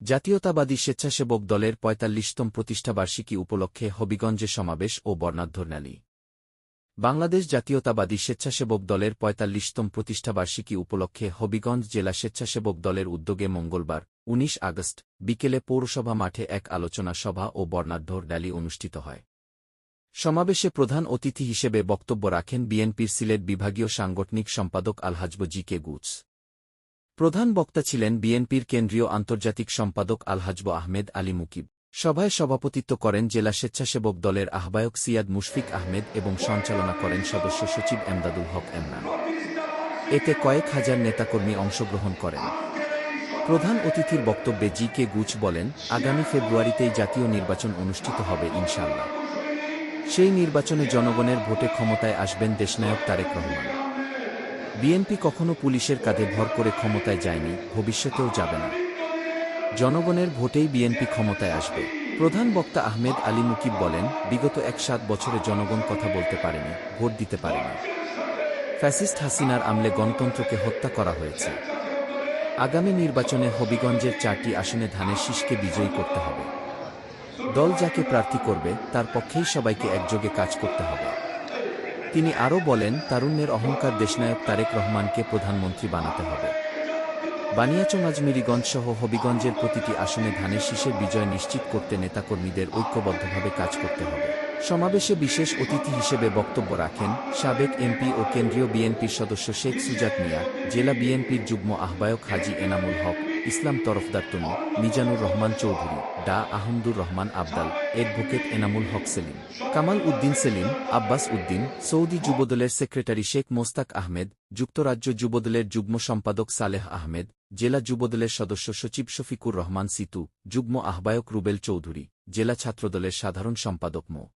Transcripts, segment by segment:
জাতীয়তাবাদী স্বেচ্ছাসেবক দলের পঁয়তাল্লিশতম প্রতিষ্ঠাবার্ষিকী উপলক্ষে হবিগঞ্জে সমাবেশ ও বর্ণাঢ্য র্যালি বাংলাদেশ জাতীয়তাবাদী স্বেচ্ছাসেবক দলের পঁয়তাল্লিশতম প্রতিষ্ঠাবার্ষিকী উপলক্ষে হবিগঞ্জ জেলা স্বেচ্ছাসেবক দলের উদ্যোগে মঙ্গলবার ১৯ আগস্ট, বিকেলে পৌরসভা মাঠে এক আলোচনা সভা ও বর্ণাঢ্য র্যালি অনুষ্ঠিত হয়। সমাবেশে প্রধান অতিথি হিসেবে বক্তব্য রাখেন বিএনপির সিলেট বিভাগীয় সাংগঠনিক সম্পাদক আলহাজব জি কে গুজ প্রধান বক্তা ছিলেন বিএনপির কেন্দ্রীয় আন্তর্জাতিক সম্পাদক আলহাজব আহমেদ আলী মুকিব। সভায় সভাপতিত্ব করেন জেলা স্বেচ্ছাসেবক দলের আহ্বায়ক সিয়াদ মুশফিক আহমেদ এবং সঞ্চালনা করেন সদস্য সচিব এমদাদুল হক এমরান এতে কয়েক হাজার নেতাকর্মী অংশগ্রহণ করেন। প্রধান অতিথির বক্তব্যে জি কে গুচ বলেন, আগামী ফেব্রুয়ারিতেই জাতীয় নির্বাচন অনুষ্ঠিত হবে ইনশাল্লাহ সেই নির্বাচনে জনগণের ভোটে ক্ষমতায় আসবেন দেশনায়ক তারেক রহমান। বিএনপি কখনো পুলিশের কাঁধে ভর করে ক্ষমতায় যায়নি, ভবিষ্যতেও যাবে না। জনগণের ভোটেই বিএনপি ক্ষমতায় আসবে। প্রধান বক্তা আহমেদ আলী মুকিব বলেন, বিগত এক সাত বছরে জনগণ কথা বলতে পারেনি, ভোট দিতে পারেনি। ফ্যাসিস্ট হাসিনার আমলে গণতন্ত্রকে হত্যা করা হয়েছে। আগামী নির্বাচনে হবিগঞ্জের চারটি আসনে ধানের শীষকে বিজয়ী করতে হবে। দল যাকে প্রার্থী করবে, তার পক্ষেই সবাইকে একযোগে কাজ করতে হবে। তিনি আরও বলেন, তারুণ্যের অহংকার দেশনায়ক তারেক রহমানকে প্রধানমন্ত্রী বানাতে হবে। বানিয়াচং আজমিরিগঞ্জ সহ হবিগঞ্জের প্রতিটি আসনে ধানের শীষের বিজয় নিশ্চিত করতে নেতাকর্মীদের ঐক্যবদ্ধভাবে কাজ করতে হবে। সমাবেশে বিশেষ অতিথি হিসেবে বক্তব্য রাখেন সাবেক এমপি ও কেন্দ্রীয় বিএনপির সদস্য শেখ সুজাত মিয়া, জেলা বিএনপির যুগ্ম আহ্বায়ক হাজি এনামুল হক ইসলাম তরফদার তনু, মিজানুর রহমান চৌধুরী, ডা আহমদুর রহমান আবদাল, অ্যাডভোকেট এনামুল হক সেলিম, কামাল উদ্দিন সেলিম, আব্বাস উদ্দিন, সৌদি যুবদলের সেক্রেটারি শেখ মোস্তাক আহমেদ, যুক্তরাজ্য যুবদলের যুগ্ম সম্পাদক সালেহ আহমেদ, জেলা যুবদলের সদস্য সচিব শফিকুর রহমান সিতু, যুগ্ম আহ্বায়ক রুবেল চৌধুরী, জেলা ছাত্রদলের সাধারণ সম্পাদক মো.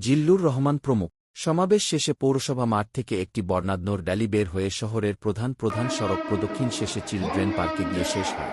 জিল্লুর রহমান প্রমুখ। সমাবেশ শেষে পৌরসভা মাঠ থেকে একটি বর্ণাদ্নর ড্যালি বের হয়ে শহরের প্রধান প্রধান সড়ক প্রদক্ষিণ শেষে চিলড্রেন পার্কে গিয়ে শেষ হয়।